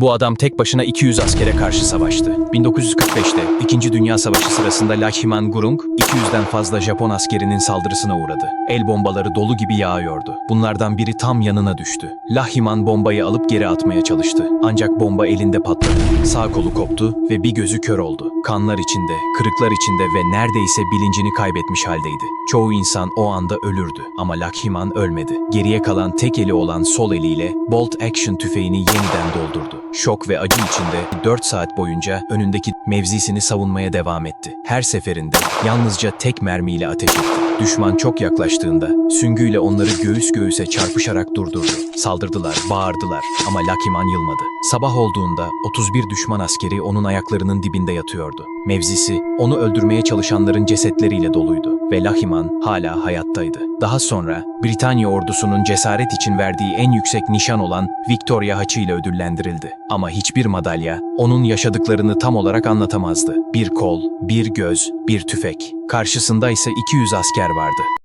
Bu adam tek başına 200 askere karşı savaştı. 1945'te 2. Dünya Savaşı sırasında Lakhiman Gurung 200'den fazla Japon askerinin saldırısına uğradı. El bombaları dolu gibi yağıyordu. Bunlardan biri tam yanına düştü. Lahiman bombayı alıp geri atmaya çalıştı. Ancak bomba elinde patladı. Sağ kolu koptu ve bir gözü kör oldu. Kanlar içinde, kırıklar içinde ve neredeyse bilincini kaybetmiş haldeydi. Çoğu insan o anda ölürdü ama Lakhiman ölmedi. Geriye kalan tek eli olan sol eliyle bolt action tüfeğini yeniden doldurdu. Şok ve acı içinde 4 saat boyunca önündeki mevzisini savunmaya devam etti. Her seferinde yalnızca tek mermiyle ateş etti. Düşman çok yaklaştığında süngüyle onları göğüs göğüse çarpışarak durdurdu. Saldırdılar, bağırdılar ama Lakiman yılmadı. Sabah olduğunda 31 düşman askeri onun ayaklarının dibinde yatıyordu. Mevzisi onu öldürmeye çalışanların cesetleriyle doluydu ve Lahiman hala hayattaydı. Daha sonra Britanya ordusunun cesaret için verdiği en yüksek nişan olan Victoria Haçı ile ödüllendirildi. Ama hiçbir madalya onun yaşadıklarını tam olarak anlatamazdı. Bir kol, bir göz, bir tüfek. Karşısında ise 200 asker vardı.